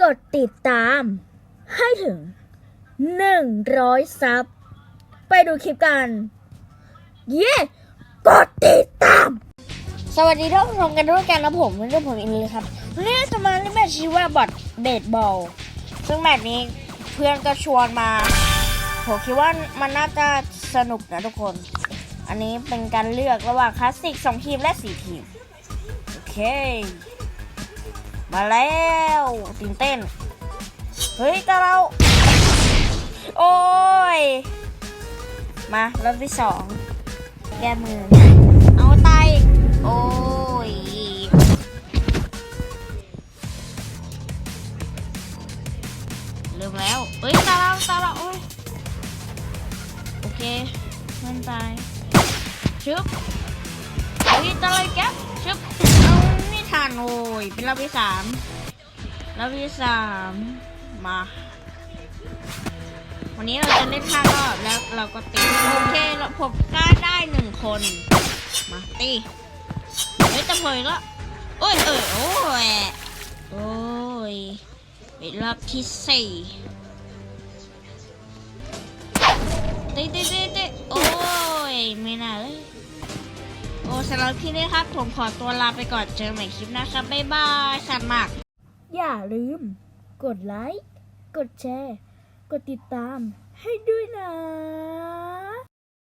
กดติดตาม ให้ถึง 100 ซับ ไปดูคลิปกัน เย้ กดติดตาม สวัสดีท่านผู้ชมกันด้วยกันนะผมเรื่องผมอินเลยครับวันนี้จะมาเล่นแมตช์ชื่อว่าบอทเบสบอล ซึ่งแมตช์นี้เพื่อนก็ชวนมา ผมคิดว่ามันน่าจะสนุกนะทุกคน อันนี้เป็นการเลือกระหว่างคลาสสิก2ทีมและ4ทีม โอเค มาแล้วตื่นเต้น เฮ้ยแต่เรา โอ้ย มารอบที่สองแก้มือ เอาไตายโอ้ย เริ่มแล้วเอ้ยตาเราตาเราโอ้ย โอเค มันตายชึบ โอ้ย เป็นรอบที่สามรอบที่สามมา วันนี้เราจะเล่นห้ารอบแล้วเราก็ตีโอเคเราผมกล้าได้หนึ่งคน มาตีเฮ้ยจะเพยก็โอ้ยเอ้ยโอ้ยโอ้ยเป็นรอบที่สี่ตีตีตี สำหรับคลิปนี้ครับ ผมขอตัวลาไปก่อนเจอกันใหม่คลิปหนะครับ บ๊ายบายสันมาก อย่าลืม กดไลค์ กดแชร์ กดติดตามให้ด้วยนะ